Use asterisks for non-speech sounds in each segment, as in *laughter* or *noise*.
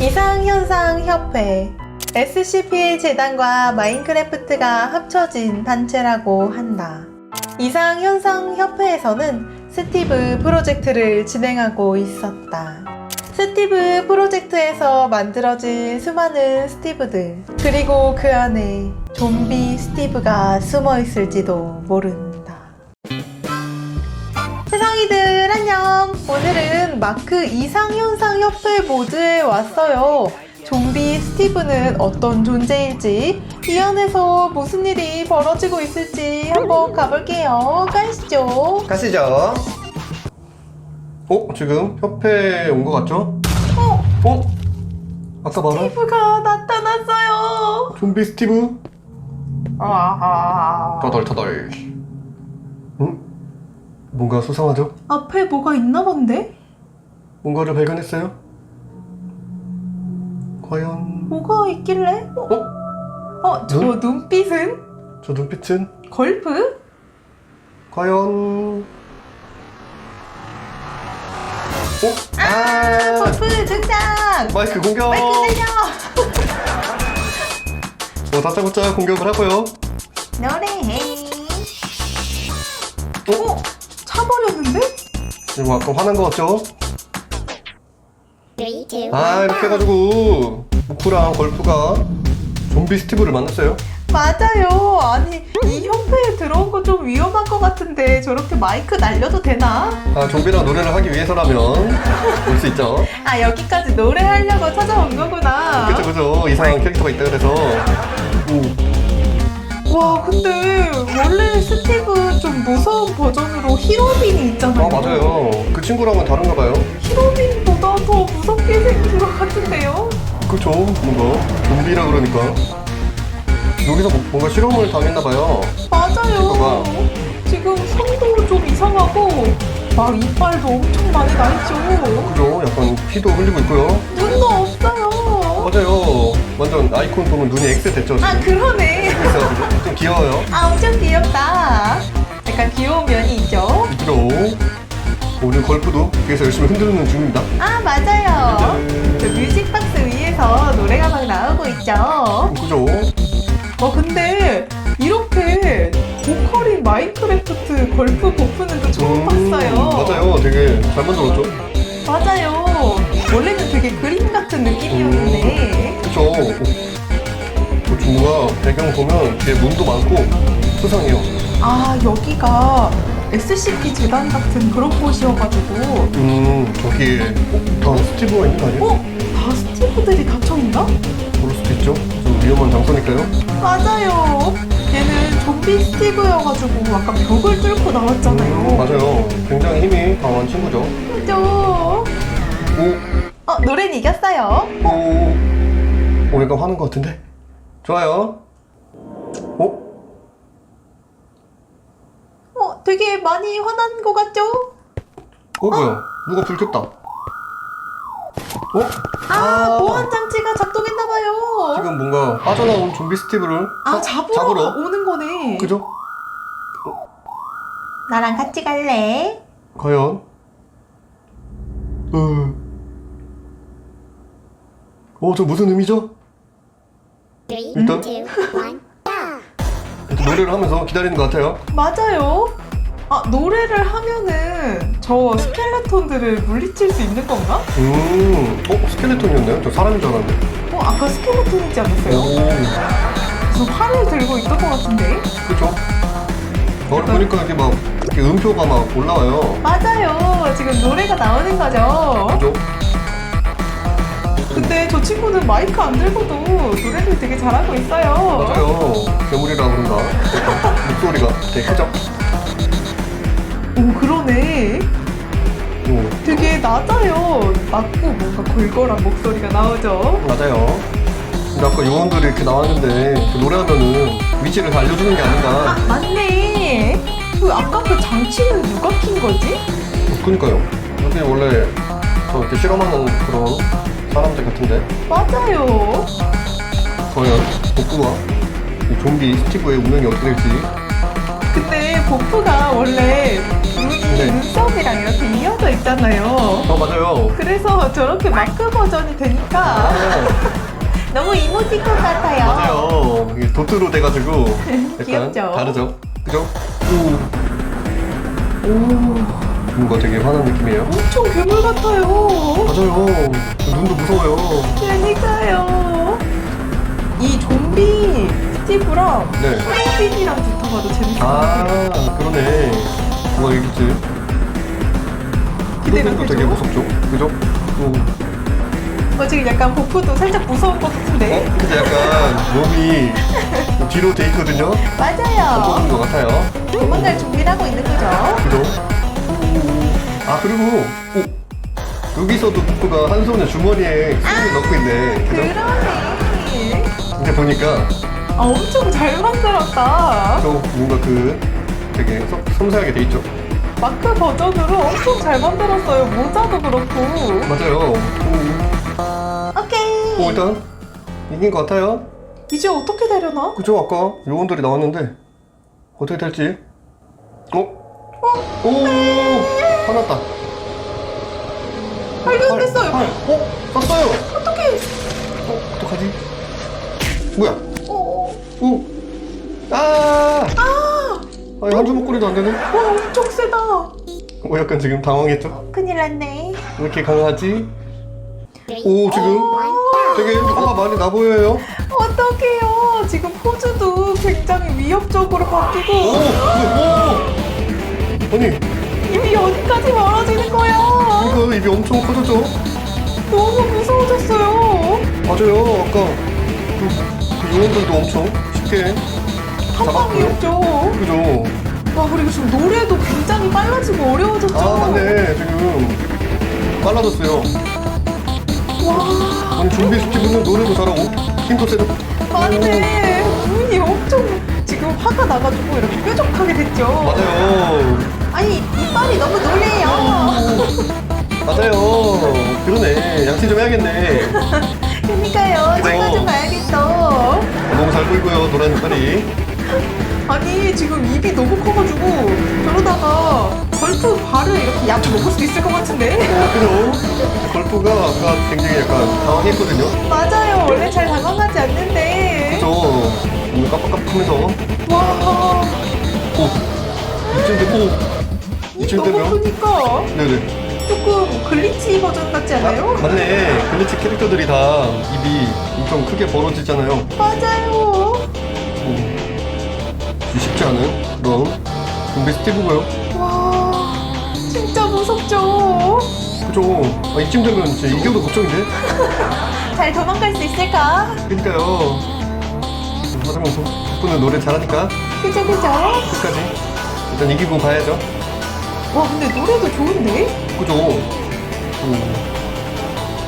이상현상협회 SCP 재단과 마인크래프트가 합쳐진 단체라고 한다. 이상현상협회에서는 스티브 프로젝트를 진행하고 있었다. 스티브 프로젝트에서 만들어진 수많은 스티브들, 그리고 그 안에 좀비 스티브가 숨어 있을지도 모른다. 세상이들 안녕! 오늘은 마크 이상현상 협회 모드에 왔어요. 좀비 스티브는 어떤 존재일지, 이 안에서 무슨 일이 벌어지고 있을지 한번 가볼게요. 가시죠. 가시죠. 어? 지금 협회에 온 것 같죠? 어, 어? 아까 말한 스티브가 나타났어요. 좀비 스티브? 아하. 터덜터덜. 응? 뭔가 수상하죠? 앞에 뭐가 있나 본데? 뭔가를 발견했어요? 과연 뭐가 있길래? 어, 어? 어, 저 눈? 눈빛은? 저 눈빛은 걸프? 과연 어? 아, 아! 걸프 등장! 마이크 공격! 마이크 내려! 어, 다짜고짜 공격을 하고요. 노래해. 이거 아까 화난 거 같죠? Two, 아 이렇게 해가지고 무쿠랑 걸프가 좀비 스티브를 만났어요 맞아요. 아니, 이 협회에 들어온 거 좀 위험한 것 같은데 저렇게 마이크 날려도 되나? 아 좀비랑 노래를 하기 위해서라면 올수 있죠 아, 여기까지 노래하려고 찾아온 거구나. 그쵸 그쵸 이상한 캐릭터가 있다 그래서 오. 와, 근데 원래 스티브 좀 무서운 버전으로 히로빈이 있잖아요. 아 맞아요 그 친구랑은 다른가 봐요 히로빈보다 더 무섭게 생긴 것 같은데요? 그쵸 뭔가 좀비라 그러니까 여기서 뭐- 뭔가 실험을 당했나 봐요 맞아요. 지금 손도 좀 이상하고 막 이빨도 엄청 많이 나 있죠. 그죠 약간 피도 흘리고 있고요 눈도 없어요. 맞아요 완전 아이콘 보면 눈이 X 됐죠 지금 아 그러네. 귀여워요 아 엄청 귀엽다. 약간 귀여운 면이 있죠. 그죠 오늘 걸프도 뒤에서 열심히 흔드는 중입니다 아 맞아요. 그 뮤직박스 위에서 노래가 막 나오고 있죠. 그죠 어 근데 이렇게 보컬인 마인크래프트 걸프 보프는 또 처음 봤어요. 음, 맞아요. 되게 잘 만들었죠. 맞아요. 원래는 되게 그림 같은 느낌이었는데. 그쵸. 그 중무가 배경 보면 뒤에 문도 많고 수상해요. 아 여기가 SCP 재단 같은 그런 곳이어가지고 음, 저기에 어? 다 스티브가 있는 거 아니에요? 어? 다 스티브들이 갇혀 있나? 그럴 수도 있죠. 좀 위험한 장소니까요. 맞아요. 얘는 좀비 스티브여가지고 아까 벽을 뚫고 나왔잖아요. 음, 맞아요. 굉장히 힘이 강한 친구죠. 그죠? 오, 어 노래는 이겼어요. 오. 오, 얘가 화는 것 같은데? 좋아요. 어? 어 되게 많이 화난 것 같죠? 어, 뭐야? 누가 불 켰다. 어? 아 보안 장치가 작동했나봐요. 지금 뭔가 빠져나온 좀비 스티브를 아 사- 잡으러, 잡으러? 오는 거네. 그죠? 나랑 같이 갈래? 과연? 어, 어, 저 무슨 의미죠? 일단 two, one, go! 이렇게 노래를 하면서 기다리는 것 같아요. 맞아요. 아 노래를 하면은 저 스켈레톤들을 물리칠 수 있는 건가? 음, 어, 스켈레톤이었나요? 저 사람인 줄 알았는데. 어 아까 스켈레톤이지 않았어요? 오, 저 활을 들고 있던 것 같은데? 그죠? 저를 보니까 이렇게 막, 이렇게 음표가 막 올라와요. 맞아요. 지금 노래가 나오는 거죠. 그죠? 근데 저 친구는 마이크 안 들고도 노래를 되게 잘하고 있어요. 맞아요. 괴물이라 그런가? *laughs* 목소리가 되게 크죠? 오 그러네. 오, 되게 낮아요. 낮고 뭔가 골골한 목소리가 나오죠. 맞아요. 근데 아까 요원들이 이렇게 나왔는데, 그 노래하면은 위치를 다 알려주는 게 아닌가. 아 맞네. 그 아까 그 장치는 누가 킨 거지? 그니까요. 여기 원래 저 이렇게 실험하는 그런 사람들 같은데 맞아요. 과연 복구와 이 좀비 스티브의 운명이 어떻게 될지 근데 보프가 원래 눈이 네. 눈썹이랑 이렇게 이어져 있잖아요. 어, 맞아요. 그래서 저렇게 마크 버전이 되니까 아, *laughs* 너무 이모티콘 같아요. 맞아요. 이게 도트로 돼가지고 *laughs* 약간 귀엽죠? 다르죠. 그죠? 오. 오. 뭔가 되게 화난 느낌이에요. 엄청 괴물 같아요. 맞아요. 눈도 무서워요. 그러니까요. 이 좀비 스티브랑 네. 핑빈이랑 붙어봐도 재밌을 것 같아요. 아, 그러네. 뭐가 이겠지? 기대가 되게 되죠? 무섭죠? 그죠? 오. 어, 지금 약간 보프도 살짝 무서운 것 같은데? 어? 근데 약간 몸이 뒤로 돼 있거든요? 맞아요. 무서운 것 같아요. 도망갈 준비를 하고 있는 거죠. 그죠? 아, 그리고, 오. 여기서도 북부가 한 손에 주머니에 손을 넣고 있네. 그죠? 그러네. 근데 보니까 아, 엄청 잘 만들었다. 또 뭔가 그 되게 섬- 섬세하게 돼 있죠? 마크 버전으로 엄청 잘 만들었어요. 모자도 그렇고. 맞아요. 오, 오케이. 오, 일단 이긴 것 같아요. 이제 어떻게 되려나? 그죠? 아까 요원들이 나왔는데 어떻게 될지. 어? 오! 화났다. 발견됐어요. 활, 활. 어? 쐈어요. 어떡해. 어? 어떡하지? 뭐야? 어, 오! 아! 아! 아니 한 주먹거리도 안 되네. 와, 엄청 세다. 어, 약간 지금 당황했죠? 큰일 났네. 왜 이렇게 강하지? 오 지금 one, 되게 화가 많이 나 보여요. 어떡해요. 지금 포즈도 굉장히 위협적으로 오! 바뀌고 오! 아니 입이 어디까지 멀어지는 거야. 이거 입이 엄청 커졌죠? 너무 무서워졌어요. 맞아요. 아까 그, 그 요원들도 엄청 쉽게 한방이었죠. 그죠? 와, 그리고 지금 노래도 굉장히 빨라지고 어려워졌죠. 아 맞네 지금 빨라졌어요. 와, 아니 좀비 스티브는 노래도 잘하고 힘도 세고. 맞네. 눈이 엄청 지금 화가 나가지고 이렇게 뾰족하게 됐죠. 오, 맞아요. 아니, 이빨이 너무 놀래요. 맞아요. 그러네. 양치 좀 해야겠네. *laughs* 그러니까요. 제가 좀 봐야겠어. 너무 잘 보이고요 노란 이빨이. 아니, 지금 입이 너무 커가지고 그러다가 벌프 발을 이렇게 약 먹을 수도 있을 것 같은데. 어 그죠? 걸프가 아까 굉장히 약간 당황했거든요. 맞아요. 원래 잘 당황하지 않는데. 그죠? 오늘 깜빡깜빡하면서 와, 오 이쯤 되고 입 이쯤 되면 크니까 네네. 조금 글리치 버전 같지 않아요? 아, 맞네. 글리치 캐릭터들이 다 입이 엄청 크게 벌어지잖아요. 맞아요. 오. 쉽지 않은 그런 좀비 스티브고요. 와, 진짜 무섭죠? 그죠? 아, 이쯤 되면 진짜 이겨도 걱정인데? *laughs* 잘 도망갈 수 있을까? 그러니까요. 하지만 덕분에 노래 잘하니까 그죠, 그죠? 끝까지 일단 이기고 가야죠. 와, 근데 노래도 좋은데? 그죠? 오.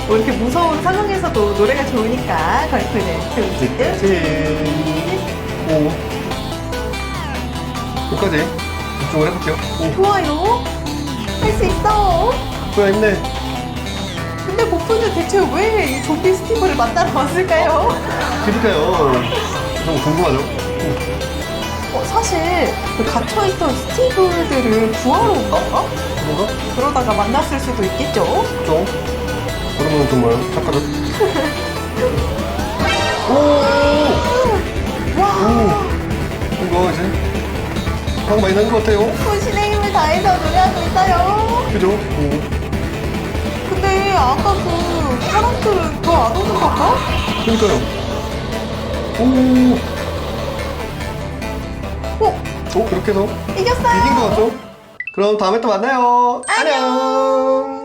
뭐 이렇게 무서운 상황에서도 노래가 좋으니까 걸프는 둥지둥. 제... 오. 끝까지 집중을 해볼게요. 오. 좋아요. 할 수 있어. 뭐야, 힘내. 근데 보프는 대체 왜 이 좀비 스티브를 만나러 왔을까요? 그러니까요. 좀 궁금하죠? 어, 사실 그 갇혀있던 스티브들을 구하러 온 건가? 그런가? 그러다가 만났을 수도 있겠죠? 그죠? 그러면 정말 착하죠? 오! 와, 오! 이거 이제 방 많이 나는 것 같아요. 혼신의 힘을 다해서 노래하고 있어요. 그죠? 오. 근데 아까 그 사람들은 더 안 오는 건가? 그러니까요. 오! 어, 어, 이렇게 해서 이겼어요. 이긴 것 같죠? 그럼 다음에 또 만나요. 안녕.